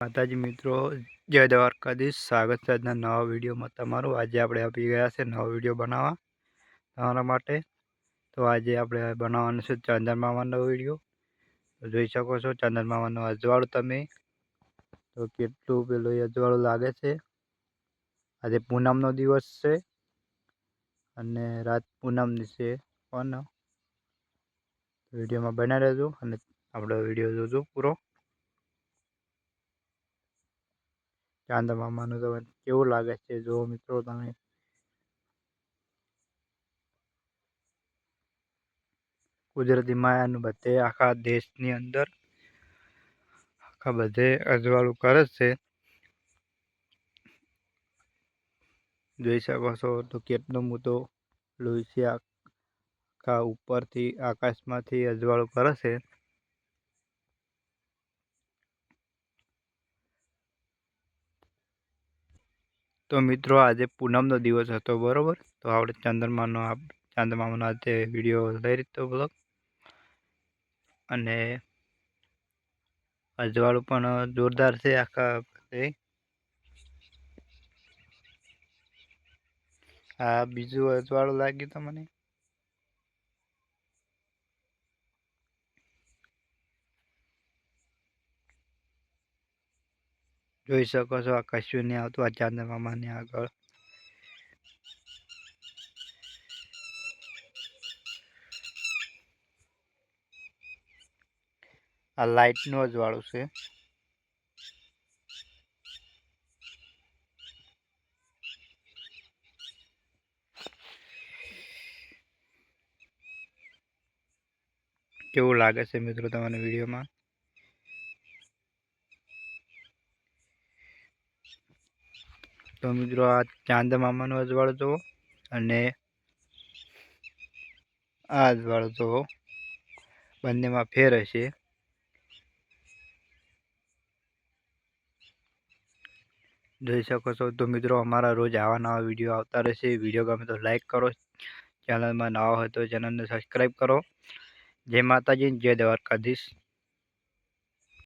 માતાજી મિત્રો, જય દ્વારકાધીશ. સ્વાગત છે આજના નવા વિડીયોમાં તમારું. આજે આપણે આપી ગયા છે નવો વીડિયો બનાવવા તમારા માટે. તો આજે આપણે બનાવવાનું છે ચંદન મામાનો વીડિયો. જોઈ શકો છો ચંદન મામાનું અજવાળું તમે. તો કેટલું પેલું અજવાળું લાગે છે. આજે પૂનમનો દિવસ છે. અને રાત પૂનમની છે પણ. વિડીયોમાં બનાવી રહેજો અને આપણો વીડિયો જોજો પૂરો. ચાંદ મામાનું તો કેવું લાગે છે? જો મિત્રો તમે કુદરતી માયાનું બધે આખા દેશની અંદર આખા બધે અજવાળું કરે છે. જોઈ શકો છો તો કેટલો મોટો લોહી છે. આખા ઉપરથી, આકાશમાંથી અજવાળું કરે છે. તો મિત્રો આજે પૂનમનો દિવસ હતો, બરાબર? તો આપણે ચંદ્રમાનો ચાંદમામાનો આજે વીડિયો લઈ રીતો બ્લોગ અને અજવાળું પણ જોરદાર છે આખા આ બીજું અજવાળું લાગ્યું તમને જોઈ શકો છો, આ કશું નહીં આવતું, આ ચાંદા મામાની આગળ. આ લાઇટનું અજવાળું છે. કેવું લાગે છે મિત્રો તમને વિડીયોમાં? તો મિત્રો આ ચાંદ મામાનો અજવાળો જુઓ અને આ અજવાળો જુઓ. બંનેમાં ફેર હશે. જોઈ શકો છો તો મિત્રો અમારા રોજ આવા નવા વીડિયો આવતા રહેશે. વીડિયો ગમે તો લાઇક કરો, ચેનલમાં નવા હોય તો ચેનલને સબસ્ક્રાઈબ કરો. જય માતાજી, જય દ્વારકાધીશ.